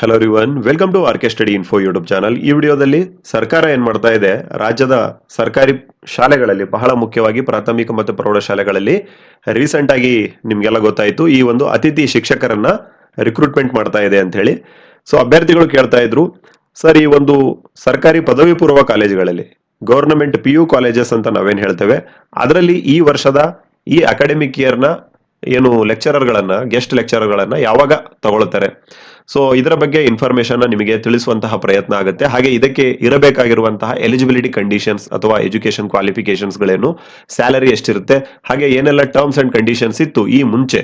Hello ರಿವನ್ welcome to RK study info YouTube channel ಈ ವಿಡಿಯೋದಲ್ಲಿ ಸರ್ಕಾರ ಏನ್ ಮಾಡ್ತಾ ಇದೆ, ರಾಜ್ಯದ ಸರ್ಕಾರಿ ಶಾಲೆಗಳಲ್ಲಿ, ಬಹಳ ಮುಖ್ಯವಾಗಿ ಪ್ರಾಥಮಿಕ ಮತ್ತು ಪ್ರೌಢಶಾಲೆಗಳಲ್ಲಿ ರೀಸೆಂಟ್ ಆಗಿ ನಿಮ್ಗೆಲ್ಲ ಗೊತ್ತಾಯ್ತು, ಈ ಒಂದು ಅತಿಥಿ ಶಿಕ್ಷಕರನ್ನ ರಿಕ್ರೂಟ್ಮೆಂಟ್ ಮಾಡ್ತಾ ಇದೆ ಅಂತ ಹೇಳಿ. ಸೊ ಅಭ್ಯರ್ಥಿಗಳು ಕೇಳ್ತಾ ಇದ್ರು ಸರ್ ಈ ಒಂದು ಸರ್ಕಾರಿ ಪದವಿ ಪೂರ್ವ ಕಾಲೇಜುಗಳಲ್ಲಿ ಗವರ್ನಮೆಂಟ್ ಪಿ ಯು ಕಾಲೇಜಸ್ ಅಂತ ನಾವೇನ್ ಹೇಳ್ತೇವೆ, ಅದರಲ್ಲಿ ಈ ವರ್ಷದ ಈ ಅಕಾಡೆಮಿಕ್ ಇಯರ್ನ ಏನು ಲೆಕ್ಚರರ್ಗಳನ್ನ ಗೆಸ್ಟ್ ಲೆಕ್ಚರರ್ಗಳನ್ನ ಯಾವಾಗ ತಗೊಳ್ತಾರೆ? ಸೊ ಇದರ ಬಗ್ಗೆ ಇನ್ಫಾರ್ಮೇಶನ್ ನಿಮಗೆ ತಿಳಿಸುವಂತಹ ಪ್ರಯತ್ನ ಆಗುತ್ತೆ. ಹಾಗೆ ಇದಕ್ಕೆ ಇರಬೇಕಾಗಿರುವಂತಹ ಎಲಿಜಿಬಿಲಿಟಿ ಕಂಡೀಷನ್ಸ್ ಅಥವಾ ಎಜುಕೇಶನ್ ಕ್ವಾಲಿಫಿಕೇಶನ್ಸ್ ಗಳೇನು ಸ್ಯಾಲರಿ ಎಷ್ಟಿರುತ್ತೆ, ಹಾಗೆ ಏನೆಲ್ಲ ಟರ್ಮ್ಸ್ ಅಂಡ್ ಕಂಡೀಷನ್ಸ್ ಇತ್ತು ಈ ಮುಂಚೆ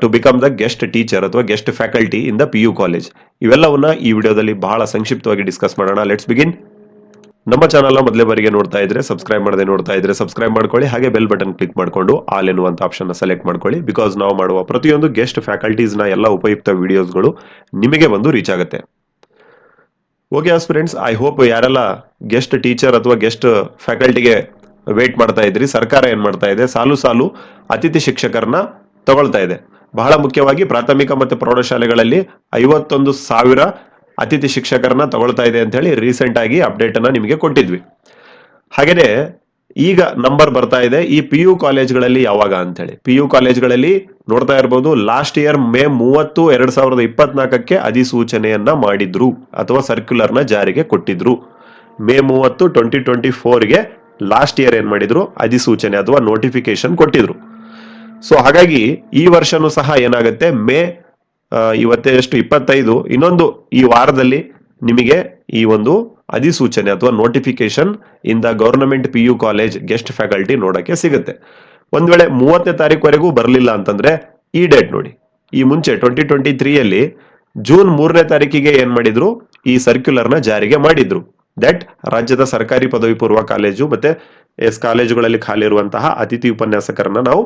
to become the guest teacher ಅಥವಾ guest faculty in the P U college ಇವೆಲ್ಲವನ್ನ ಈ ವಿಡಿಯೋದಲ್ಲಿ ಬಹಳ ಸಂಕ್ಷಿಪ್ತವಾಗಿ ಡಿಸ್ಕಸ್ ಮಾಡೋಣ. ಲೆಟ್ಸ್ ಬಿಗಿನ್ ನಮ್ಮ ಚಾನಲ್ ಮೊದಲೇ ಬಾರಿಗೆ ನೋಡ್ತಾ ಇದ್ರೆ ಸಬ್ಸ್ಕ್ರೈಬ್ ಮಾಡದೆ ನೋಡ್ತಾ ಇದ್ರೆ ಸಬ್ಸ್ಕ್ರೈಬ್ ಮಾಡ್ಕೊಳ್ಳಿ, ಹಾಗೆ ಬೆಲ್ ಬಟನ್ ಕ್ಲಿಕ್ ಮಾಡ್ಕೊಂಡು ಆಲ್ ಎನ್ನುವಂತ ಆಪ್ಷನ್ ಸೆಲೆಕ್ಟ್ ಮಾಡ್ಕೊಳ್ಳಿ. ಬಿಕಾಸ್ ನಾವು ಮಾಡುವ ಪ್ರತಿಯೊಂದು ಗೆಸ್ಟ್ನ ಎಲ್ಲ ಉಪಯುಕ್ತ ವಿಡಿಯೋಸ್ಗಳು ನಿಮಗೆ ಬಂದು ರೀಚ್ ಆಗುತ್ತೆ. ಓಕೆ ಫ್ರೆಂಡ್ಸ್ ಐ ಹೋಪ್ ಯಾರೆಲ್ಲ ಗೆಸ್ಟ್ ಟೀಚರ್ ಅಥವಾ ಗೆಸ್ಟ್ ಫ್ಯಾಕಲ್ಟಿಗೆ ವೇಟ್ ಮಾಡ್ತಾ ಇದ್ರಿ, ಸರ್ಕಾರ ಏನ್ ಮಾಡ್ತಾ ಇದೆ, ಸಾಲು ಸಾಲು ಅತಿಥಿ ಶಿಕ್ಷಕರನ್ನ ತಗೊಳ್ತಾ ಇದೆ. ಬಹಳ ಮುಖ್ಯವಾಗಿ ಪ್ರಾಥಮಿಕ ಮತ್ತು ಪ್ರೌಢಶಾಲೆಗಳಲ್ಲಿ ಐವತ್ತೊಂದು ಸಾವಿರ ಅತಿಥಿ ಶಿಕ್ಷಕರನ್ನ ತಗೊಳ್ತಾ ಇದೆ ಅಂತ ಹೇಳಿ ರೀಸೆಂಟ್ ಆಗಿ ಅಪ್ಡೇಟ್ ಅನ್ನ ನಿಮಗೆ ಕೊಟ್ಟಿದ್ವಿ. ಹಾಗೇನೆ ಈಗ ನಂಬರ್ ಬರ್ತಾ ಇದೆ, ಈ ಪಿ ಯು ಕಾಲೇಜ್ಗಳಲ್ಲಿ ಯಾವಾಗ ಅಂತ ಹೇಳಿ. ಪಿ ಯು ಕಾಲೇಜ್ಗಳಲ್ಲಿ ನೋಡ್ತಾ ಇರಬಹುದು ಲಾಸ್ಟ್ ಇಯರ್ ಮೇ ಮೂವತ್ತು, ಎರಡ್ ಸಾವಿರದ ಇಪ್ಪತ್ನಾಲ್ಕಕ್ಕೆ ಅಧಿಸೂಚನೆಯನ್ನ ಮಾಡಿದ್ರು ಅಥವಾ ಸರ್ಕ್ಯುಲರ್ನ ಜಾರಿಗೆ ಕೊಟ್ಟಿದ್ರು. ಮೇ ಮೂವತ್ತು ಟ್ವೆಂಟಿ ಟ್ವೆಂಟಿ ಫೋರ್ಗೆ ಲಾಸ್ಟ್ ಇಯರ್ ಏನ್ ಮಾಡಿದ್ರು? ಅಧಿಸೂಚನೆ ಅಥವಾ ನೋಟಿಫಿಕೇಶನ್ ಕೊಟ್ಟಿದ್ರು. ಸೊ ಹಾಗಾಗಿ ಈ ವರ್ಷನೂ ಸಹ ಏನಾಗುತ್ತೆ? ಮೇ ಇವತ್ತೇ ಎಷ್ಟು ಇಪ್ಪತ್ತೈದು. ಇನ್ನೊಂದು, ಈ ವಾರದಲ್ಲಿ ನಿಮಗೆ ಈ ಒಂದು ಅಧಿಸೂಚನೆ ಅಥವಾ notification in the government P U college guest faculty ನೋಡಕ್ಕೆ ಸಿಗುತ್ತೆ. ಒಂದ್ ವೇಳೆ ಮೂವತ್ತನೇ ತಾರೀಕುವರೆಗೂ ಬರಲಿಲ್ಲ ಅಂತಂದ್ರೆ ಈ ಡೇಟ್ ನೋಡಿ. ಈ ಮುಂಚೆ ಟ್ವೆಂಟಿ ಟ್ವೆಂಟಿ ತ್ರೀಯಲ್ಲಿ ಜೂನ್ ಮೂರನೇ ತಾರೀಕಿಗೆ ಏನ್ ಮಾಡಿದ್ರು? ಈ ಸರ್ಕ್ಯುಲರ್ನ ಜಾರಿಗೆ ಮಾಡಿದ್ರು. ದಟ್ ರಾಜ್ಯದ ಸರ್ಕಾರಿ ಪದವಿ ಪೂರ್ವ ಕಾಲೇಜು ಮತ್ತೆ ಎಸ್ ಕಾಲೇಜುಗಳಲ್ಲಿ ಖಾಲಿ ಇರುವಂತಹ ಅತಿಥಿ ಉಪನ್ಯಾಸಕರನ್ನ ನಾವು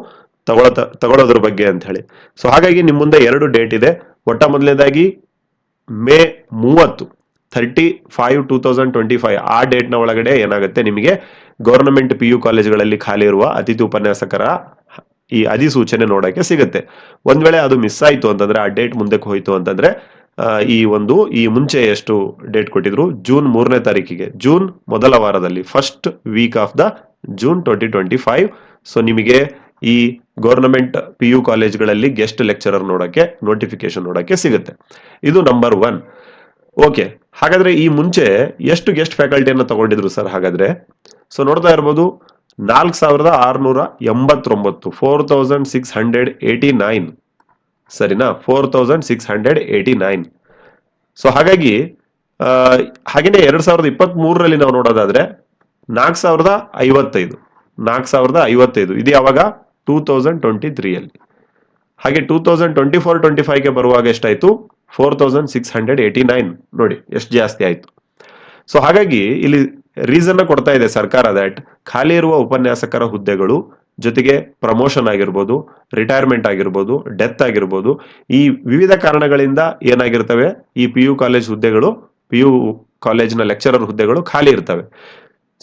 ತಗೊಳ ತಗೊಳೋದ್ರ ಬಗ್ಗೆ ಅಂತ ಹೇಳಿ ಸೊ ಹಾಗಾಗಿ ನಿಮ್ಮ ಮುಂದೆ ಎರಡು ಡೇಟ್ ಇದೆ. ಒಟ್ಟ ಮೊದಲನೇದಾಗಿ ಮೇ ಮೂವತ್ತು thirty five two thousand twenty five ಆ ಡೇಟ್ನ ಒಳಗಡೆ ಏನಾಗುತ್ತೆ ನಿಮಗೆ ಗವರ್ನಮೆಂಟ್ ಪಿ ಯು ಕಾಲೇಜುಗಳಲ್ಲಿ ಖಾಲಿ ಇರುವ ಅತಿಥಿ ಉಪನ್ಯಾಸಕರ ಈ ಅಧಿಸೂಚನೆ ನೋಡೋಕ್ಕೆ ಸಿಗುತ್ತೆ. ಒಂದ್ ವೇಳೆ ಅದು ಮಿಸ್ ಆಯಿತು ಅಂತಂದ್ರೆ, ಆ ಡೇಟ್ ಮುಂದಕ್ಕೆ ಹೋಯಿತು ಅಂತಂದ್ರೆ ಈ ಒಂದು, ಈ ಮುಂಚೆ ಎಷ್ಟು ಡೇಟ್ ಕೊಟ್ಟಿದ್ರು? ಜೂನ್ ಮೂರನೇ ತಾರೀಕಿಗೆ. ಜೂನ್ ಮೊದಲ ವಾರದಲ್ಲಿ first week of the June twenty twenty five so ನಿಮಗೆ ಈ ಗೌರ್ನಮೆಂಟ್ ಪಿ ಯು ಕಾಲೇಜ್ಗಳಲ್ಲಿ ಗೆಸ್ಟ್ ಲೆಕ್ಚರರ್ ನೋಡೋಕ್ಕೆ ನೋಟಿಫಿಕೇಶನ್ ನೋಡೋಕ್ಕೆ ಸಿಗುತ್ತೆ. ಇದು ನಂಬರ್ ಒನ್ ಓಕೆ ಹಾಗಾದ್ರೆ ಈ ಮುಂಚೆ ಎಷ್ಟು ಗೆಸ್ಟ್ ಫ್ಯಾಕಲ್ಟಿಯನ್ನು ತಗೊಂಡಿದ್ರು ಸರ್ ಹಾಗಾದ್ರೆ? ಸೊ ನೋಡ್ತಾ ಇರ್ಬೋದು, ನಾಲ್ಕು ಸಾವಿರದ ಆರುನೂರ ಎಂಬತ್ತೊಂಬತ್ತು four thousand six hundred eighty nine ಸರಿನಾ? Four thousand six hundred eighty nine so ಹಾಗಾಗಿ ಹಾಗೆಯೇ ಎರಡು ಸಾವಿರದ ಇಪ್ಪತ್ತ್ ಮೂರರಲ್ಲಿ ನಾವು ನೋಡೋದಾದ್ರೆ ನಾಲ್ಕು ಸಾವಿರದ ಐವತ್ತೈದು. ನಾಲ್ಕು ಸಾವಿರದ ಐವತ್ತೈದು. ಇದು ಯಾವಾಗ? ಟೂ ತೌಸಂಡ್ ಟ್ವೆಂಟಿ ತ್ರೀಯಲ್ಲಿ ಹಾಗೆ two thousand twenty four twenty ಫೈವ್ಗೆ ಬರುವಾಗ ಎಷ್ಟಾಯಿತು? Four thousand six hundred eighty nine ನೋಡಿ, ಎಷ್ಟು ಜಾಸ್ತಿ ಆಯಿತು. ಸೊ ಹಾಗಾಗಿ ಇಲ್ಲಿ ರೀಸನ್ನ ಕೊಡ್ತಾ ಇದೆ ಸರ್ಕಾರ ದಟ್ ಖಾಲಿ ಇರುವ ಉಪನ್ಯಾಸಕರ ಹುದ್ದೆಗಳು ಜೊತೆಗೆ ಪ್ರಮೋಷನ್ ಆಗಿರ್ಬೋದು ರಿಟೈರ್ಮೆಂಟ್ ಆಗಿರ್ಬೋದು ಡೆತ್ ಆಗಿರ್ಬೋದು, ಈ ವಿವಿಧ ಕಾರಣಗಳಿಂದ ಏನಾಗಿರ್ತವೆ? ಈ ಪಿ ಯು ಕಾಲೇಜ್ ಹುದ್ದೆಗಳು ಪಿ ಯು ಕಾಲೇಜ್ನ ಲೆಕ್ಚರರ್ ಹುದ್ದೆಗಳು ಖಾಲಿ ಇರ್ತವೆ.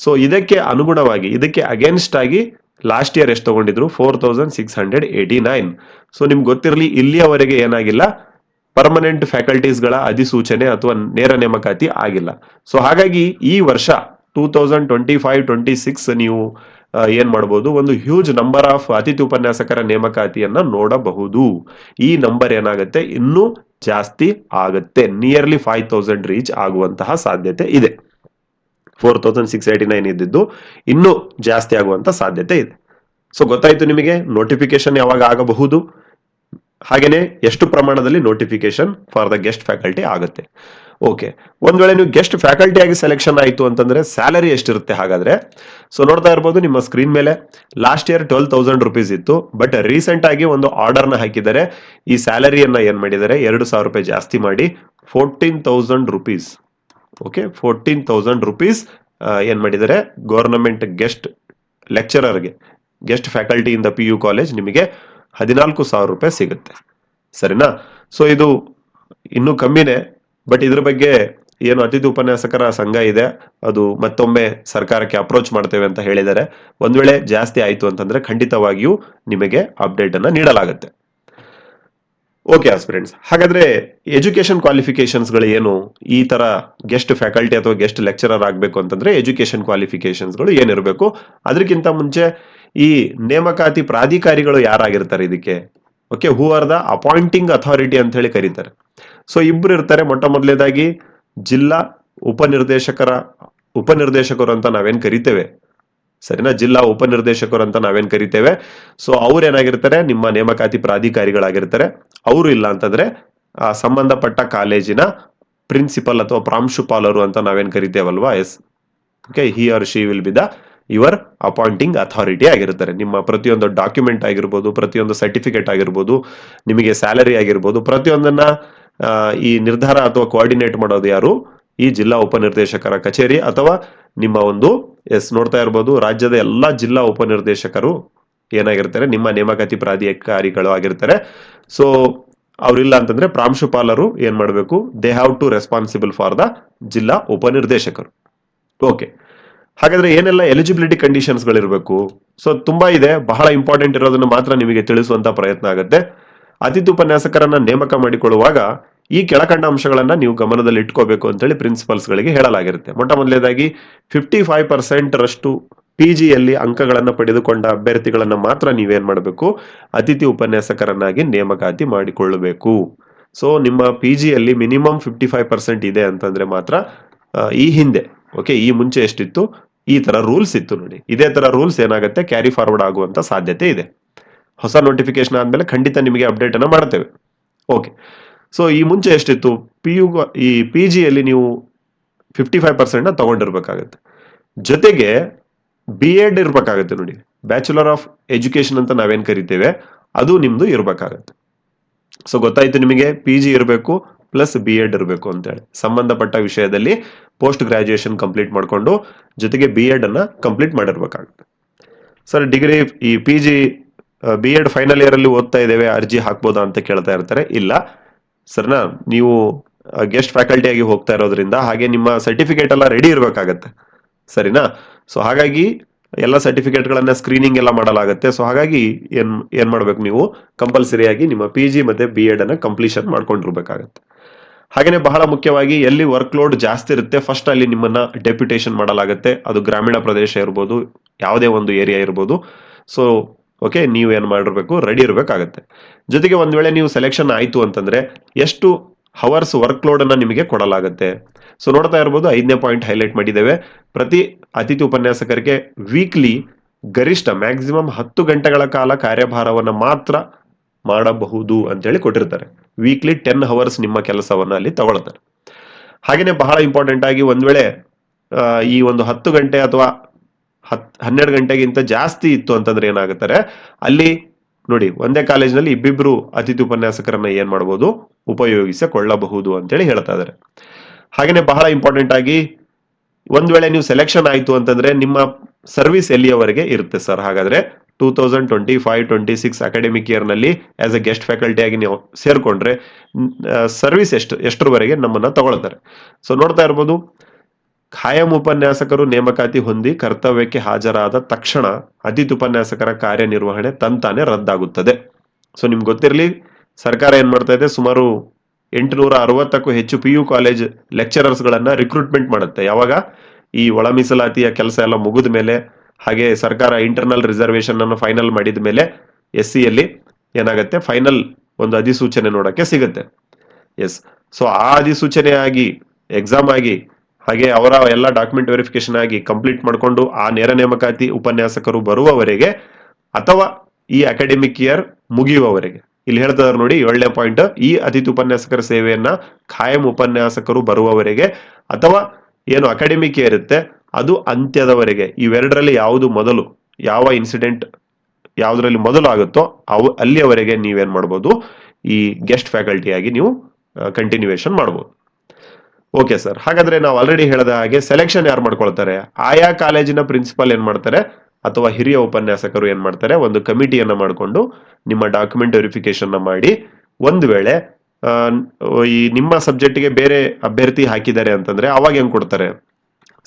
ಸೊ ಇದಕ್ಕೆ ಅನುಗುಣವಾಗಿ, ಇದಕ್ಕೆ ಅಗೇನ್ಸ್ಟ್ ಆಗಿ ಲಾಸ್ಟ್ ಇಯರ್ ಎಷ್ಟು ತಗೊಂಡಿದ್ರು? Four thousand six hundred eighty nine so ನಿಮ್ಗೆ ಗೊತ್ತಿರಲಿ, ಇಲ್ಲಿಯವರೆಗೆ ಏನಾಗಿಲ್ಲ. ಪರ್ಮನೆಂಟ್ ಫ್ಯಾಕಲ್ಟೀಸ್ಗಳ ಅಧಿಸೂಚನೆ ಅಥವಾ ನೇರ ನೇಮಕಾತಿ ಆಗಿಲ್ಲ. ಸೊ ಹಾಗಾಗಿ ಈ ವರ್ಷ two thousand twenty five twenty six ನೀವು ಏನ್ ಮಾಡಬಹುದು ಒಂದು ಹ್ಯೂಜ್ ನಂಬರ್ ಆಫ್ ಅತಿಥಿ ಉಪನ್ಯಾಸಕರ ನೇಮಕಾತಿಯನ್ನ ನೋಡಬಹುದು. ಈ ನಂಬರ್ ಏನಾಗುತ್ತೆ? ಇನ್ನೂ ಜಾಸ್ತಿ ಆಗುತ್ತೆ. ನಿಯರ್ಲಿ ಫೈವ್ ತೌಸಂಡ್ ರೀಚ್ ಆಗುವಂತಹ ಸಾಧ್ಯತೆ ಇದೆ. Four thousand six eighty nine ಇದ್ದಿದ್ದು ಇನ್ನೂ ಜಾಸ್ತಿ ಆಗುವಂತ ಸಾಧ್ಯತೆ ಇದೆ. ಸೊ ಗೊತ್ತಾಯ್ತು ನಿಮಗೆ ನೋಟಿಫಿಕೇಶನ್ ಯಾವಾಗ ಆಗಬಹುದು? ಹಾಗೇನೆ ಎಷ್ಟು ಪ್ರಮಾಣದಲ್ಲಿ notification for the guest faculty ಆಗುತ್ತೆ? ಓಕೆ ಒಂದ್ ವೇಳೆ ನೀವು ಗೆಸ್ಟ್ ಫ್ಯಾಕಲ್ಟಿ ಆಗಿ ಸೆಲೆಕ್ಷನ್ ಆಯಿತು ಅಂತಂದ್ರೆ ಸ್ಯಾಲರಿ ಎಷ್ಟಿರುತ್ತೆ ಹಾಗಾದ್ರೆ? ಸೊ ನೋಡ್ತಾ ಇರ್ಬೋದು ನಿಮ್ಮ ಸ್ಕ್ರೀನ್ ಮೇಲೆ. Last year twelve thousand rupees ಇತ್ತು ಬಟ್ ರೀಸೆಂಟ್ ಆಗಿ ಒಂದು ಆರ್ಡರ್ನ ಹಾಕಿದ್ದಾರೆ. ಈ ಸ್ಯಾಲರಿಯನ್ನ ಏನ್ ಮಾಡಿದ್ದಾರೆ? ಎರಡು ಸಾವಿರ ರೂಪಾಯಿ ಜಾಸ್ತಿ ಮಾಡಿ fourteen thousand rupees okay fourteen thousand rupees ಏನ್ ಮಾಡಿದ್ದಾರೆ? Government guest ಲೆಕ್ಚರರ್ಗೆ guest faculty in the P U college ನಿಮಗೆ ಹದಿನಾಲ್ಕು ಸಾವಿರ ರೂಪಾಯಿ ಸಿಗುತ್ತೆ. ಸರಿನಾ? ಸೊ ಇದು ಇನ್ನೂ ಕಮ್ಮಿನೇ ಬಟ್ ಇದ್ರ ಬಗ್ಗೆ ಏನು ಅತಿಥಿ ಉಪನ್ಯಾಸಕರ ಸಂಘ ಇದೆ, ಅದು ಮತ್ತೊಮ್ಮೆ ಸರ್ಕಾರಕ್ಕೆ ಅಪ್ರೋಚ್ ಮಾಡ್ತೇವೆ ಅಂತ ಹೇಳಿದ್ದಾರೆ. ಒಂದ್ ವೇಳೆ ಜಾಸ್ತಿ ಆಯ್ತು ಅಂತಂದ್ರೆ ಖಂಡಿತವಾಗಿಯೂ ನಿಮಗೆ ಅಪ್ಡೇಟ್ ಅನ್ನ ನೀಡಲಾಗುತ್ತೆ. ಓಕೆ ಆಸ್ಪಿರೆಂಟ್ಸ್ ಹಾಗಾದ್ರೆ ಎಜುಕೇಶನ್ ಕ್ವಾಲಿಫಿಕೇಶನ್ಸ್ಗಳು ಏನು? ಈ ತರ ಗೆಸ್ಟ್ ಫ್ಯಾಕಲ್ಟಿ ಅಥವಾ ಗೆಸ್ಟ್ ಲೆಕ್ಚರರ್ ಆಗಬೇಕು ಅಂತಂದ್ರೆ ಎಜುಕೇಶನ್ ಕ್ವಾಲಿಫಿಕೇಶನ್ಸ್ಗಳು ಏನಿರಬೇಕು? ಅದಕ್ಕಿಂತ ಮುಂಚೆ ಈ ನೇಮಕಾತಿ ಪ್ರಾಧಿಕಾರಿಗಳು ಯಾರಾಗಿರ್ತಾರೆ ಇದಕ್ಕೆ? Okay who are the appointing authority ಅಂತ ಹೇಳಿ ಕರೀತಾರೆ. ಸೊ ಇಬ್ರು ಇರ್ತಾರೆ. ಮೊಟ್ಟ ಮೊದಲೇದಾಗಿ ಜಿಲ್ಲಾ ಉಪನಿರ್ದೇಶಕರ ಉಪನಿರ್ದೇಶಕರು ಅಂತ ನಾವೇನ್ ಕರಿತೇವೆ? ಸರಿನಾ? ಜಿಲ್ಲಾ ಉಪನಿರ್ದೇಶಕರು ಅಂತ ನಾವೇನ್ ಕರಿತೇವೆ? ಸೊ ಅವ್ರು ಏನಾಗಿರ್ತಾರೆ? ನಿಮ್ಮ ನೇಮಕಾತಿ ಪ್ರಾಧಿಕಾರಿಗಳಾಗಿರ್ತಾರೆ. ಅವರು ಇಲ್ಲ ಅಂತಂದ್ರೆ, ಆ, ಸಂಬಂಧಪಟ್ಟ ಕಾಲೇಜಿನ ಪ್ರಿನ್ಸಿಪಲ್ ಅಥವಾ ಪ್ರಾಂಶುಪಾಲರು ಅಂತ ನಾವೇನ್ ಕರಿತೇವಲ್ವಾ? Yes okay he or she will be the your appointing authority ಆಗಿರ್ತಾರೆ. ನಿಮ್ಮ ಪ್ರತಿಯೊಂದು ಡಾಕ್ಯುಮೆಂಟ್ ಆಗಿರ್ಬೋದು, ಪ್ರತಿಯೊಂದು ಸರ್ಟಿಫಿಕೇಟ್ ಆಗಿರ್ಬೋದು, ನಿಮಗೆ ಸ್ಯಾಲರಿ ಆಗಿರ್ಬೋದು, ಪ್ರತಿಯೊಂದನ್ನ ಈ ನಿರ್ಧಾರ ಅಥವಾ ಕೋಆರ್ಡಿನೇಟ್ ಮಾಡೋದು ಯಾರು? ಈ ಜಿಲ್ಲಾ ಉಪನಿರ್ದೇಶಕರ ಕಚೇರಿ ಅಥವಾ ನಿಮ್ಮ ಒಂದು, ಎಸ್, ನೋಡ್ತಾ ಇರ್ಬೋದು, ರಾಜ್ಯದ ಎಲ್ಲಾ ಜಿಲ್ಲಾ ಉಪನಿರ್ದೇಶಕರು ಏನಾಗಿರ್ತಾರೆ, ನಿಮ್ಮ ನೇಮಕಾತಿ ಪ್ರಾಧಿಕಾರಿಗಳು ಆಗಿರ್ತಾರೆ. ಸೊ ಅವರಿಲ್ಲ ಅಂತಂದ್ರೆ ಪ್ರಾಂಶುಪಾಲರು ಏನ್ ಮಾಡಬೇಕು they have to responsible for the ಜಿಲ್ಲಾ ಉಪನಿರ್ದೇಶಕರು. ಓಕೆ ಹಾಗಾದ್ರೆ ಏನೆಲ್ಲ ಎಲಿಜಿಬಿಲಿಟಿ ಕಂಡೀಷನ್ಸ್ ಗಳಿರಬೇಕು? ಸೊ ತುಂಬಾ ಇದೆ, ಬಹಳ ಇಂಪಾರ್ಟೆಂಟ್ ಇರೋದನ್ನ ಮಾತ್ರ ನಿಮಗೆ ತಿಳಿಸುವಂತ ಪ್ರಯತ್ನ ಆಗುತ್ತೆ. ಅತಿಥಿ ಉಪನ್ಯಾಸಕರನ್ನ ನೇಮಕ ಮಾಡಿಕೊಳ್ಳುವಾಗ ಈ ಕೆಳಕಂಡ ಅಂಶಗಳನ್ನು ನೀವು ಗಮನದಲ್ಲಿ ಇಟ್ಕೋಬೇಕು ಅಂತೇಳಿ ಪ್ರಿನ್ಸಿಪಲ್ಸ್ ಗಳಿಗೆ ಹೇಳಲಾಗಿರುತ್ತೆ. ಮೊಟ್ಟ ಮೊದಲನೇದಾಗಿ ಫಿಫ್ಟಿ ಫೈವ್ ಪರ್ಸೆಂಟ್ ರಷ್ಟು ಪಿ ಜಿಯಲ್ಲಿ ಅಂಕಗಳನ್ನು ಪಡೆದುಕೊಂಡ ಅಭ್ಯರ್ಥಿಗಳನ್ನ ಮಾತ್ರ ನೀವೇನು ಮಾಡಬೇಕು? ಅತಿಥಿ ಉಪನ್ಯಾಸಕರನ್ನಾಗಿ ನೇಮಕಾತಿ ಮಾಡಿಕೊಳ್ಳಬೇಕು. ಸೊ ನಿಮ್ಮ ಪಿ ಜಿಯಲ್ಲಿ ಮಿನಿಮಮ್ ಫಿಫ್ಟಿ ಫೈವ್ ಪರ್ಸೆಂಟ್ ಇದೆ ಅಂತಂದ್ರೆ ಮಾತ್ರ ಈ ಹಿಂದೆ ಓಕೆ ಈ ಮುಂಚೆ ಎಷ್ಟಿತ್ತು? ಈ ತರ ರೂಲ್ಸ್ ಇತ್ತು ನೋಡಿ. ಇದೇ ತರ ರೂಲ್ಸ್ ಏನಾಗುತ್ತೆ? ಕ್ಯಾರಿ ಫಾರ್ವರ್ಡ್ ಆಗುವಂತ ಸಾಧ್ಯತೆ ಇದೆ. ಹೊಸ ನೋಟಿಫಿಕೇಶನ್ ಆದ್ಮೇಲೆ ಖಂಡಿತ ನಿಮಗೆ ಅಪ್ಡೇಟ್ ಅನ್ನ ಮಾಡ್ತೇವೆ. ಓಕೆ ಸೊ ಈ ಮುಂಚೆ ಎಷ್ಟಿತ್ತು? ಪಿ ಯು ಈ ಪಿ ಜಿಯಲ್ಲಿ ನೀವು ಫಿಫ್ಟಿ ಫೈವ್ ಪರ್ಸೆಂಟ್ ತಗೊಂಡಿರ್ಬೇಕಾಗತ್ತೆ. ಜೊತೆಗೆ ಬಿ ಎಡ್ ಇರಬೇಕಾಗತ್ತೆ ನೋಡಿ. ಬ್ಯಾಚುಲರ್ ಆಫ್ ಎಜುಕೇಶನ್ ಅಂತ ನಾವೇನು ಕರಿತೇವೆ, ಅದು ನಿಮ್ಮದು ಇರಬೇಕಾಗತ್ತೆ. ಸೊ ಗೊತ್ತಾಯಿತು ನಿಮಗೆ? ಪಿ ಜಿ ಇರಬೇಕು ಪ್ಲಸ್ ಬಿ ಎಡ್ ಇರಬೇಕು ಅಂತೇಳಿ. ಸಂಬಂಧಪಟ್ಟ ವಿಷಯದಲ್ಲಿ ಪೋಸ್ಟ್ ಗ್ರಾಜುಯೇಷನ್ ಕಂಪ್ಲೀಟ್ ಮಾಡಿಕೊಂಡು ಜೊತೆಗೆ ಬಿ ಎಡ್ ಅನ್ನ ಕಂಪ್ಲೀಟ್ ಮಾಡಿರ್ಬೇಕಾಗುತ್ತೆ. ಸರ್ ಡಿಗ್ರಿ ಈ P G B Ed final year ಅಲ್ಲಿ ಓದ್ತಾ ಇದ್ದೇವೆ, ಅರ್ಜಿ ಹಾಕ್ಬೋದಾ ಅಂತ ಕೇಳ್ತಾ ಇರ್ತಾರೆ? ಇಲ್ಲ. ಸರ್ನಾ, ನೀವು ಗೆಸ್ಟ್ ಫ್ಯಾಕಲ್ಟಿ ಆಗಿ ಹೋಗ್ತಾ ಇರೋದ್ರಿಂದ ಹಾಗೆ ನಿಮ್ಮ ಸರ್ಟಿಫಿಕೇಟ್ ಎಲ್ಲ ರೆಡಿ ಇರಬೇಕಾಗತ್ತೆ. ಸರಿನಾ? ಸೊ ಹಾಗಾಗಿ ಎಲ್ಲ ಸರ್ಟಿಫಿಕೇಟ್ ಗಳನ್ನ ಸ್ಕ್ರೀನಿಂಗ್ ಎಲ್ಲ ಮಾಡಲಾಗುತ್ತೆ. ಸೊ ಹಾಗಾಗಿ ಏನ್, ಏನು ಮಾಡ್ಬೇಕು ನೀವು? ಕಂಪಲ್ಸರಿಯಾಗಿ ನಿಮ್ಮ ಪಿ ಜಿ ಮತ್ತೆ ಬಿ ಎಡ್ ಅನ್ನ ಕಂಪ್ಲೀಷನ್ ಮಾಡ್ಕೊಂಡಿರ್ಬೇಕಾಗತ್ತೆ. ಹಾಗೆಯೇ ಬಹಳ ಮುಖ್ಯವಾಗಿ ಎಲ್ಲಿ ವರ್ಕ್ ಲೋಡ್ ಜಾಸ್ತಿ ಇರುತ್ತೆ ಫಸ್ಟ್ ಅಲ್ಲಿ ನಿಮ್ಮನ್ನ ಡೆಪ್ಯುಟೇಷನ್ ಮಾಡಲಾಗುತ್ತೆ. ಅದು ಗ್ರಾಮೀಣ ಪ್ರದೇಶ ಇರ್ಬೋದು, ಯಾವುದೇ ಒಂದು ಏರಿಯಾ ಇರ್ಬೋದು. ಸೊ ಓಕೆ ನೀವು ಏನು ಮಾಡಿರ್ಬೇಕು ರೆಡಿ ಇರಬೇಕಾಗತ್ತೆ. ಜೊತೆಗೆ ಒಂದ್ ವೇಳೆ ನೀವು ಸೆಲೆಕ್ಷನ್ ಆಯಿತು ಅಂತಂದ್ರೆ ಎಷ್ಟು ಹವರ್ಸ್ ವರ್ಕ್ ಲೋಡನ್ನು ನಿಮಗೆ ಕೊಡಲಾಗುತ್ತೆ. ಸೊ ನೋಡ್ತಾ ಇರ್ಬೋದು, ಐದನೇ ಪಾಯಿಂಟ್ ಹೈಲೈಟ್ ಮಾಡಿದ್ದೇವೆ. ಪ್ರತಿ ಅತಿಥಿ ಉಪನ್ಯಾಸಕರಿಗೆ ವೀಕ್ಲಿ ಗರಿಷ್ಠ ಮ್ಯಾಕ್ಸಿಮಮ್ ಹತ್ತು ಗಂಟೆಗಳ ಕಾಲ ಕಾರ್ಯಭಾರವನ್ನ ಮಾತ್ರ ಮಾಡಬಹುದು ಅಂತೇಳಿ ಕೊಟ್ಟಿರ್ತಾರೆ. ವೀಕ್ಲಿ ಟೆನ್ ಅವರ್ಸ್ ನಿಮ್ಮ ಕೆಲಸವನ್ನ ಅಲ್ಲಿ ತಗೊಳ್ತಾರೆ. ಹಾಗೆಯೇ ಬಹಳ ಇಂಪಾರ್ಟೆಂಟ್ ಆಗಿ ಒಂದ್ ವೇಳೆ ಈ ಒಂದು ಹತ್ತು ಗಂಟೆ ಅಥವಾ ಹತ್, ಹನ್ನೆರಡು ಗಂಟೆಗಿಂತ ಜಾಸ್ತಿ ಇತ್ತು ಅಂತಂದ್ರೆ ಏನಾಗುತ್ತಾರೆ? ಅಲ್ಲಿ ನೋಡಿ, ಒಂದೇ ಕಾಲೇಜಿನಲ್ಲಿ ಇಬ್ಬಿಬ್ರು ಅತಿಥಿ ಉಪನ್ಯಾಸಕರನ್ನ ಏನ್ ಮಾಡಬಹುದು ಉಪಯೋಗಿಸಿಕೊಳ್ಳಬಹುದು ಅಂತೇಳಿ ಹೇಳ್ತಾ ಇದ್ದಾರೆ. ಹಾಗೇನೆ ಬಹಳ ಇಂಪಾರ್ಟೆಂಟ್ ಆಗಿ ಒಂದ್ ವೇಳೆ ನೀವು ಸೆಲೆಕ್ಷನ್ ಆಯ್ತು ಅಂತಂದ್ರೆ ನಿಮ್ಮ ಸರ್ವಿಸ್ ಎಲ್ಲಿಯವರೆಗೆ ಇರುತ್ತೆ ಸರ್? ಹಾಗಾದ್ರೆ two thousand twenty five twenty six academic ಇಯರ್ನಲ್ಲಿ as a guest faculty ಆಗಿ ನೀವು ಸೇರ್ಕೊಂಡ್ರೆ ಸರ್ವಿಸ್ ಎಷ್ಟು, ಎಷ್ಟರವರೆಗೆ ನಮ್ಮನ್ನ ತಗೊಳ್ತಾರೆ? ಸೊ ನೋಡ್ತಾ ಇರ್ಬೋದು ಖಾಯಂ ಉಪನ್ಯಾಸಕರು ನೇಮಕಾತಿ ಹೊಂದಿ ಕರ್ತವ್ಯಕ್ಕೆ ಹಾಜರಾದ ತಕ್ಷಣ ಅತಿಥಿ ಉಪನ್ಯಾಸಕರ ಕಾರ್ಯನಿರ್ವಹಣೆ ತಂತಾನೆ ರದ್ದಾಗುತ್ತದೆ. ಸೊ ನಿಮ್ಗೆ ಗೊತ್ತಿರಲಿ, ಸರ್ಕಾರ ಏನ್ ಮಾಡ್ತಾ ಇದೆ? ಸುಮಾರು ಎಂಟುನೂರ ಅರವತ್ತಕ್ಕೂ ಹೆಚ್ಚು ಪಿ ಯು ಕಾಲೇಜ್ ಲೆಕ್ಚರರ್ಸ್ ಗಳನ್ನ ರಿಕ್ರೂಟ್ಮೆಂಟ್ ಮಾಡುತ್ತೆ. ಯಾವಾಗ? ಈ ಒಳ ಮೀಸಲಾತಿಯ ಕೆಲಸ ಎಲ್ಲ ಮುಗಿದ ಮೇಲೆ, ಹಾಗೆ ಸರ್ಕಾರ ಇಂಟರ್ನಲ್ ರಿಸರ್ವೇಶನ್ ಅನ್ನು ಫೈನಲ್ ಮಾಡಿದ ಮೇಲೆ ಎಸ್ ಸಿಯಲ್ಲಿ ಏನಾಗುತ್ತೆ? ಫೈನಲ್ ಒಂದು ಅಧಿಸೂಚನೆ ನೋಡಕ್ಕೆ ಸಿಗುತ್ತೆ. ಎಸ್ ಸೊ ಆ ಅಧಿಸೂಚನೆ ಆಗಿ ಎಕ್ಸಾಮ್ ಆಗಿ ಹಾಗೆ ಅವರ ಎಲ್ಲ ಡಾಕ್ಯುಮೆಂಟ್ ವೆರಿಫಿಕೇಶನ್ ಆಗಿ ಕಂಪ್ಲೀಟ್ ಮಾಡಿಕೊಂಡು ಆ ನೇರ ನೇಮಕಾತಿ ಉಪನ್ಯಾಸಕರು ಬರುವವರೆಗೆ ಅಥವಾ ಈ ಅಕಾಡೆಮಿಕ್ ಇಯರ್ ಮುಗಿಯುವವರೆಗೆ. ಇಲ್ಲಿ ಹೇಳ್ತಿದಾರೆ ನೋಡಿ ಏಳನೇ ಪಾಯಿಂಟ್ ಈ ಅತಿಥಿ ಉಪನ್ಯಾಸಕರ ಸೇವೆಯನ್ನ ಖಾಯಂ ಉಪನ್ಯಾಸಕರು ಬರುವವರೆಗೆ ಅಥವಾ ಏನು ಅಕಾಡೆಮಿಕ್ ಇಯರ್ ಇರುತ್ತೆ, ಅದು ಅಂತ್ಯದವರೆಗೆ. ಇವೆರಡರಲ್ಲಿ ಯಾವುದು ಮೊದಲು, ಯಾವ ಇನ್ಸಿಡೆಂಟ್ ಯಾವುದರಲ್ಲಿ ಮೊದಲು ಆಗುತ್ತೋ ಅವು ಅಲ್ಲಿಯವರೆಗೆ ನೀವೇನ್ ಮಾಡ್ಬೋದು, ಈ ಗೆಸ್ಟ್ ಫ್ಯಾಕಲ್ಟಿಯಾಗಿ ನೀವು ಕಂಟಿನ್ಯೂಯೇಷನ್ ಮಾಡ್ಬೋದು. ಓಕೆ ಸರ್ ಹಾಗಾದ್ರೆ ನಾವು ಆಲ್ರೆಡಿ ಹೇಳಿದ ಹಾಗೆ ಸೆಲೆಕ್ಷನ್ ಯಾರು ಮಾಡ್ಕೊಳ್ತಾರೆ? ಆಯಾ ಕಾಲೇಜಿನ ಪ್ರಿನ್ಸಿಪಲ್ ಏನ್ ಮಾಡ್ತಾರೆ? ಅಥವಾ ಹಿರಿಯ ಉಪನ್ಯಾಸಕರು ಏನ್ ಮಾಡ್ತಾರೆ? ಒಂದು ಕಮಿಟಿಯನ್ನ ಮಾಡಿಕೊಂಡು ನಿಮ್ಮ ಡಾಕ್ಯುಮೆಂಟ್ ವೆರಿಫಿಕೇಶನ್ ಮಾಡಿ ಒಂದು ವೇಳೆ ಈ ನಿಮ್ಮ ಸಬ್ಜೆಕ್ಟ್ಗೆ ಬೇರೆ ಅಭ್ಯರ್ಥಿ ಹಾಕಿದ್ದಾರೆ ಅಂತಂದ್ರೆ ಅವಾಗ ಹೆಂಗ್ ಕೊಡ್ತಾರೆ?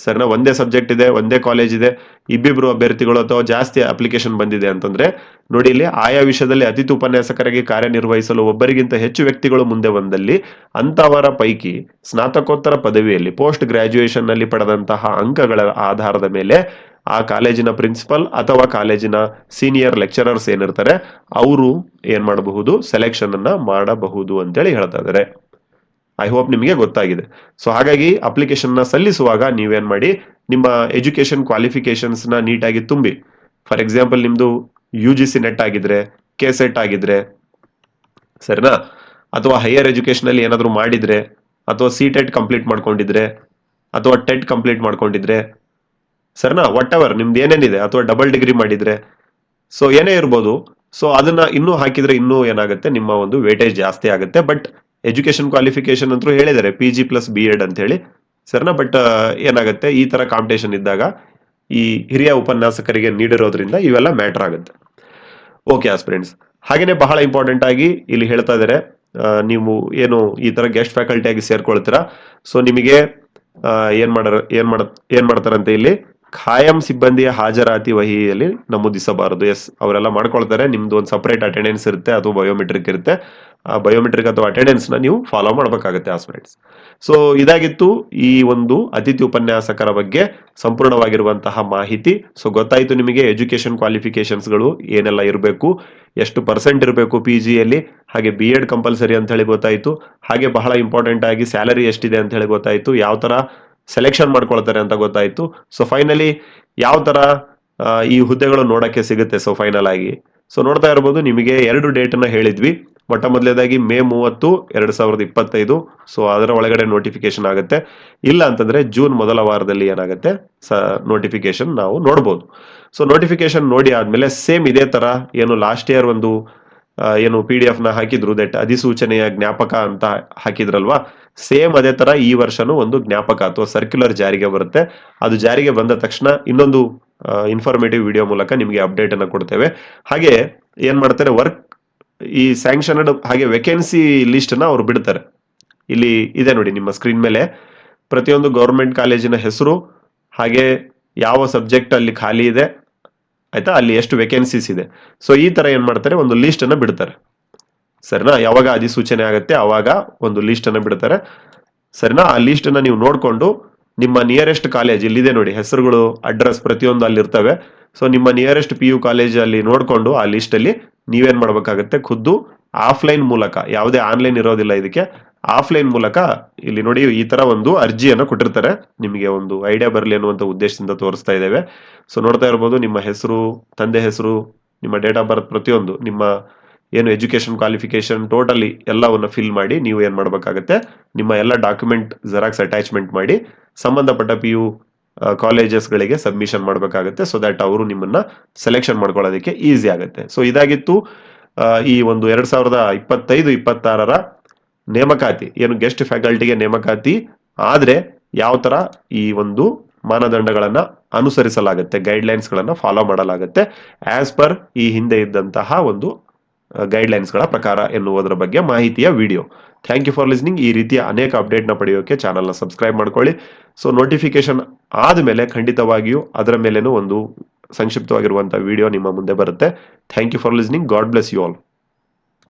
ಸರಿನಾ ಒಂದೇ ಸಬ್ಜೆಕ್ಟ್ ಇದೆ, ಒಂದೇ ಕಾಲೇಜ್ ಇದೆ. ಇಬ್ಬಿಬ್ರು ಅಭ್ಯರ್ಥಿಗಳು ಅಥವಾ ಜಾಸ್ತಿ ಅಪ್ಲಿಕೇಶನ್ ಬಂದಿದೆ ಅಂತಂದ್ರೆ, ನೋಡಿ ಇಲ್ಲಿ ಆಯಾ ವಿಷಯದಲ್ಲಿ ಅತಿಥಿ ಉಪನ್ಯಾಸಕರಾಗಿ ಕಾರ್ಯನಿರ್ವಹಿಸಲು ಒಬ್ಬರಿಗಿಂತ ಹೆಚ್ಚು ವ್ಯಕ್ತಿಗಳು ಮುಂದೆ ಬಂದಲ್ಲಿ ಅಂತವರ ಪೈಕಿ ಸ್ನಾತಕೋತ್ತರ ಪದವಿಯಲ್ಲಿ ಪೋಸ್ಟ್ ಗ್ರಾಜ್ಯುಯೇಷನ್ನಲ್ಲಿ ಪಡೆದಂತಹ ಅಂಕಗಳ ಆಧಾರದ ಮೇಲೆ ಆ ಕಾಲೇಜಿನ ಪ್ರಿನ್ಸಿಪಲ್ ಅಥವಾ ಕಾಲೇಜಿನ ಸೀನಿಯರ್ ಲೆಕ್ಚರರ್ಸ್ ಏನಿರ್ತಾರೆ, ಅವರು ಏನ್ ಮಾಡಬಹುದು ಸೆಲೆಕ್ಷನ್ ಅನ್ನ ಮಾಡಬಹುದು ಅಂತೇಳಿ ಹೇಳ್ತಾ ಇದ್ದಾರೆ. ಐ ಹೋಪ್ ನಿಮಗೆ ಗೊತ್ತಾಗಿದೆ. ಸೊ ಹಾಗಾಗಿ ಅಪ್ಲಿಕೇಶನ್ನ ಸಲ್ಲಿಸುವಾಗ ನೀವೇನ್ ಮಾಡಿ ನಿಮ್ಮ ಕ್ವಾಲಿಫಿಕೇಶನ್ಸ್ನ ನೀಟಾಗಿ ತುಂಬಿ. ಫಾರ್ ಎಕ್ಸಾಂಪಲ್ ನಿಮ್ಮದು ಯು ಜಿ ಸಿ ನೆಟ್ ಆಗಿದ್ರೆ ಕೆ ಸೆಟ್ ಆಗಿದ್ರೆ, ಸರಿನಾ? ಅಥವಾ ಹೈಯರ್ ಎಜುಕೇಶನ್ ಅಲ್ಲಿ ಮಾಡಿದರೆ ಮಾಡಿದ್ರೆ, ಅಥವಾ ಸಿ ಟೆಟ್ ಕಂಪ್ಲೀಟ್ ಮಾಡ್ಕೊಂಡಿದ್ರೆ, ಅಥವಾ ಟೆಟ್ ಕಂಪ್ಲೀಟ್ ಮಾಡ್ಕೊಂಡಿದ್ರೆ, ಸರಿನಾ? ವಾಟ್ ಎವರ್ ನಿಮ್ದು ಏನೇನಿದೆ, ಅಥವಾ ಡಬಲ್ ಡಿಗ್ರಿ ಮಾಡಿದ್ರೆ ಸೊ ಏನೇ ಇರ್ಬೋದು ಸೊ ಅದನ್ನ ಇನ್ನೂ ಹಾಕಿದ್ರೆ ಇನ್ನೂ ಏನಾಗುತ್ತೆ? ನಿಮ್ಮ ಒಂದು ವೇಟೇಜ್ ಜಾಸ್ತಿ ಆಗುತ್ತೆ. ಬಟ್ ಎಜುಕೇಶನ್ ಕ್ವಾಲಿಫಿಕೇಶನ್ ಅಂತೂ ಹೇಳಿದ್ದಾರೆ P G plus B Ed ಅಂತ ಹೇಳಿ ಸರಿನಾ ಬಟ್ ಏನಾಗುತ್ತೆ, ಈ ತರ ಕಾಂಪಿಟೇಷನ್ ಇದ್ದಾಗ ಈ ಹಿರಿಯ ಉಪನ್ಯಾಸಕರಿಗೆ ನೀಡಿರೋದ್ರಿಂದ ಇವೆಲ್ಲ ಮ್ಯಾಟರ್ ಆಗುತ್ತೆ. ಓಕೆ ಆಸ್ಪಿರೆಂಟ್ಸ್ ಹಾಗೇನೆ ಬಹಳ ಇಂಪಾರ್ಟೆಂಟ್ ಆಗಿ ಇಲ್ಲಿ ಹೇಳ್ತಾ ಇದ್ದಾರೆ ನೀವು ಏನು ಈ ತರ ಗೆಸ್ಟ್ ಫ್ಯಾಕಲ್ಟಿ ಆಗಿ ಸೇರ್ಕೊಳ್ತೀರಾ? ಸೊ ನಿಮಗೆ ಏನು ಏನ್ ಮಾಡ ಏನು ಮಾಡ, ಏನ್ ಮಾಡ್ತಾರಂತೆ ಇಲ್ಲಿ? ಖಾಯಂ ಸಿಬ್ಬಂದಿಯ ಹಾಜರಾತಿ ವಹಿಯಲ್ಲಿ ನಮೂದಿಸಬಾರದು. ಎಸ್ ಅವರೆಲ್ಲ ಮಾಡ್ಕೊಳ್ತಾರೆ. ನಿಮ್ದು ಒಂದು ಸಪರೇಟ್ ಅಟೆಂಡೆನ್ಸ್ ಇರುತ್ತೆ ಅಥವಾ ಬಯೋಮೆಟ್ರಿಕ್ ಇರುತ್ತೆ. ಆ ಬಯೋಮೆಟ್ರಿಕ್ ಅಥವಾ ಅಟೆಂಡೆನ್ಸ್ನ ನೀವು ಫಾಲೋ ಮಾಡಬೇಕಾಗುತ್ತೆ ಆಸ್ಪಿರೆಂಟ್ಸ್ ಸೊ ಇದಾಗಿತ್ತು ಈ ಒಂದು ಅತಿಥಿ ಉಪನ್ಯಾಸಕರ ಬಗ್ಗೆ ಸಂಪೂರ್ಣವಾಗಿರುವಂತಹ ಮಾಹಿತಿ. ಸೊ ಗೊತ್ತಾಯ್ತು ನಿಮಗೆ ಎಜುಕೇಶನ್ ಕ್ವಾಲಿಫಿಕೇಶನ್ಸ್ಗಳು ಏನೆಲ್ಲ ಇರಬೇಕು, ಎಷ್ಟು ಪರ್ಸೆಂಟ್ ಇರಬೇಕು ಪಿ ಜಿಯಲ್ಲಿ ಹಾಗೆ ಬಿ ಎಡ್ ಕಂಪಲ್ಸರಿ ಅಂತ ಹೇಳಿ ಗೊತ್ತಾಯ್ತು. ಹಾಗೆ ಬಹಳ ಇಂಪಾರ್ಟೆಂಟ್ ಆಗಿ ಸ್ಯಾಲರಿ ಎಷ್ಟಿದೆ ಅಂತ ಹೇಳಿ ಗೊತ್ತಾಯ್ತು. ಯಾವ ತರ ಸೆಲೆಕ್ಷನ್ ಮಾಡ್ಕೊಳ್ತಾರೆ ಅಂತ ಗೊತ್ತಾಯ್ತು. ಸೊ ಫೈನಲಿ ಯಾವ ಥರ ಈ ಹುದ್ದೆಗಳು ನೋಡಕ್ಕೆ ಸಿಗುತ್ತೆ ಸೊ ಫೈನಲ್ ಆಗಿ. ಸೊ ನೋಡ್ತಾ ಇರ್ಬೋದು, ನಿಮಗೆ ಎರಡು ಡೇಟ್ ಅನ್ನ ಹೇಳಿದ್ವಿ. ಮೊಟ್ಟ ಮೊದಲೇದಾಗಿ ಮೇ ಮೂವತ್ತು, ಎರಡು ಸಾವಿರದ ಇಪ್ಪತ್ತೈದು. ಸೊ ಅದರ ಒಳಗಡೆ ನೋಟಿಫಿಕೇಶನ್ ಆಗುತ್ತೆ. ಇಲ್ಲ ಅಂತಂದ್ರೆ ಜೂನ್ ಮೊದಲ ವಾರದಲ್ಲಿ ಏನಾಗುತ್ತೆ, ಸ ನೋಟಿಫಿಕೇಶನ್ ನಾವು ನೋಡ್ಬೋದು. ಸೊ ನೋಟಿಫಿಕೇಶನ್ ನೋಡಿ ಆದ್ಮೇಲೆ ಸೇಮ್ ಇದೇ ತರ, ಏನು ಲಾಸ್ಟ್ ಇಯರ್ ಒಂದು ಏನು ಪಿ ಡಿ ಎಫ್ನ ಹಾಕಿದ್ರು ದಟ್ ಅಧಿಸೂಚನೆಯ ಜ್ಞಾಪಕ ಅಂತ ಹಾಕಿದ್ರಲ್ವಾ? ಸೇಮ್ ಅದೇ ತರ ಈ ವರ್ಷನೂ ಒಂದು ಜ್ಞಾಪಕ ಅಥವಾ ಸರ್ಕ್ಯುಲರ್ ಜಾರಿಗೆ ಬರುತ್ತೆ. ಅದು ಜಾರಿಗೆ ಬಂದ ತಕ್ಷಣ ಇನ್ನೊಂದು ಇನ್ಫಾರ್ಮೇಟಿವ್ ವಿಡಿಯೋ ಮೂಲಕ ನಿಮಗೆ ಅಪ್ಡೇಟ್ ಅನ್ನು ಕೊಡ್ತೇವೆ. ಹಾಗೆ ಏನ್ ಮಾಡ್ತಾರೆ ವರ್ಕ್ ಈ ಸ್ಯಾಂಕ್ಷನ್ಡ್ ಹಾಗೆ ವೆಕೆನ್ಸಿ ಲಿಸ್ಟ್ನ ಅವ್ರು ಬಿಡ್ತಾರೆ. ಇಲ್ಲಿ ಇದೆ ನೋಡಿ ನಿಮ್ಮ ಸ್ಕ್ರೀನ್ ಮೇಲೆ. ಪ್ರತಿಯೊಂದು ಗೌರ್ಮೆಂಟ್ ಕಾಲೇಜಿನ ಹೆಸರು, ಹಾಗೆ ಯಾವ ಸಬ್ಜೆಕ್ಟ್ ಅಲ್ಲಿ ಖಾಲಿ ಇದೆ ಆಯ್ತಾ? ಅಲ್ಲಿ ಎಷ್ಟು ವೇಕೆನ್ಸೀಸ್ ಇದೆ. ಸೊ ಈ ತರ ಏನ್ ಮಾಡ್ತಾರೆ? ಒಂದು ಲಿಸ್ಟ್ ಅನ್ನ ಬಿಡ್ತಾರೆ. ಸರಿನಾ? ಯಾವಾಗ ಅಧಿಸೂಚನೆ ಆಗುತ್ತೆ, ಅವಾಗ ಒಂದು ಲಿಸ್ಟ್ ಅನ್ನ ಬಿಡ್ತಾರೆ. ಸರಿನಾ? ಆ ಲಿಸ್ಟ್ ಅನ್ನ ನೀವು ನೋಡ್ಕೊಂಡು ನಿಮ್ಮ ನಿಯರೆಸ್ಟ್ ಕಾಲೇಜ್ ಇಲ್ಲಿದೆ ನೋಡಿ, ಹೆಸರುಗಳು ಅಡ್ರೆಸ್ ಪ್ರತಿಯೊಂದು ಅಲ್ಲಿ ಇರ್ತವೆ ಸೊ ನಿಮ್ಮ ನಿಯರೆಸ್ಟ್ ಪಿ ಯು ಕಾಲೇಜ್ ಅಲ್ಲಿ ನೋಡ್ಕೊಂಡು ಆ ಲಿಸ್ಟ್ ಅಲ್ಲಿ ನೀವೇನ್ ಮಾಡ್ಬೇಕಾಗತ್ತೆ? ಖುದ್ದು ಆಫ್ಲೈನ್ ಮೂಲಕ, ಯಾವುದೇ ಆನ್ಲೈನ್ ಇರೋದಿಲ್ಲ ಇದಕ್ಕೆ. ಆಫ್ಲೈನ್ ಮೂಲಕ ಇಲ್ಲಿ ನೋಡಿ ಈ ತರ ಒಂದು ಅರ್ಜಿಯನ್ನು ಕೊಟ್ಟಿರ್ತಾರೆ. ನಿಮಗೆ ಒಂದು ಐಡಿಯಾ ಬರಲಿ ಅನ್ನುವಂತ ಉದ್ದೇಶದಿಂದ ತೋರಿಸ್ತಾ ಇದ್ದೇವೆ. ಸೊ ನೋಡ್ತಾ ಇರ್ಬೋದು ನಿಮ್ಮ ಹೆಸರು, ತಂದೆ ಹೆಸರು, ನಿಮ್ಮ ಡೇಟ್ ಆಫ್ ಬರ್ತ್ ಪ್ರತಿಯೊಂದು, ನಿಮ್ಮ ಏನು ಎಜುಕೇಶನ್ ಕ್ವಾಲಿಫಿಕೇಶನ್ ಟೋಟಲಿ ಎಲ್ಲವನ್ನ ಫಿಲ್ ಮಾಡಿ ನೀವು ಏನು ಮಾಡಬೇಕಾಗುತ್ತೆ, ನಿಮ್ಮ ಎಲ್ಲ ಡಾಕ್ಯುಮೆಂಟ್ ಜೆರಾಕ್ಸ್ ಅಟ್ಯಾಚ್ಮೆಂಟ್ ಮಾಡಿ, ಸಂಬಂಧಪಟ್ಟ ಪಿ ಯು ಕಾಲೇಜಸ್ಗಳಿಗೆ ಸಬ್ಮಿಷನ್ ಮಾಡಬೇಕಾಗುತ್ತೆ. ಸೊ ದ್ಯಾಟ್ ಅವರು ನಿಮ್ಮನ್ನ ಸೆಲೆಕ್ಷನ್ ಮಾಡ್ಕೊಳ್ಳೋದಕ್ಕೆ ಈಸಿ ಆಗುತ್ತೆ. ಸೊ ಇದಾಗಿತ್ತು ಈ ಒಂದು ಎರಡ್ ಸಾವಿರದ ಇಪ್ಪತ್ತೈದು, ಇಪ್ಪತ್ತಾರರ ನೇಮಕಾತಿ, ಏನು ಗೆಸ್ಟ್ ಫ್ಯಾಕಲ್ಟಿಗೆ ನೇಮಕಾತಿ, ಆದರೆ ಯಾವ ಥರ ಈ ಒಂದು ಮಾನದಂಡಗಳನ್ನು ಅನುಸರಿಸಲಾಗುತ್ತೆ ಗೈಡ್ಲೈನ್ಸ್ಗಳನ್ನು ಫಾಲೋ ಮಾಡಲಾಗುತ್ತೆ ಆಸ್ ಪರ್ ಈ ಹಿಂದೆ ಇದ್ದಂತಹ ಒಂದು ಗೈಡ್ಲೈನ್ಸ್ಗಳ ಪ್ರಕಾರ ಎನ್ನುವುದರ ಬಗ್ಗೆ ಮಾಹಿತಿಯ video thank you for listening ಈ ರೀತಿಯ ಅನೇಕ ಅಪ್ಡೇಟ್ನ ಪಡೆಯೋಕೆ ಚಾನಲ್ನ ಸಬ್ಸ್ಕ್ರೈಬ್ ಮಾಡ್ಕೊಳ್ಳಿ. ಸೊ ನೋಟಿಫಿಕೇಶನ್ ಆದಮೇಲೆ ಖಂಡಿತವಾಗಿಯೂ ಅದರ ಮೇಲೇನೂ ಒಂದು ಸಂಕ್ಷಿಪ್ತವಾಗಿರುವಂಥ ವಿಡಿಯೋ ನಿಮ್ಮ ಮುಂದೆ ಬರುತ್ತೆ. Thank you for listening God bless you all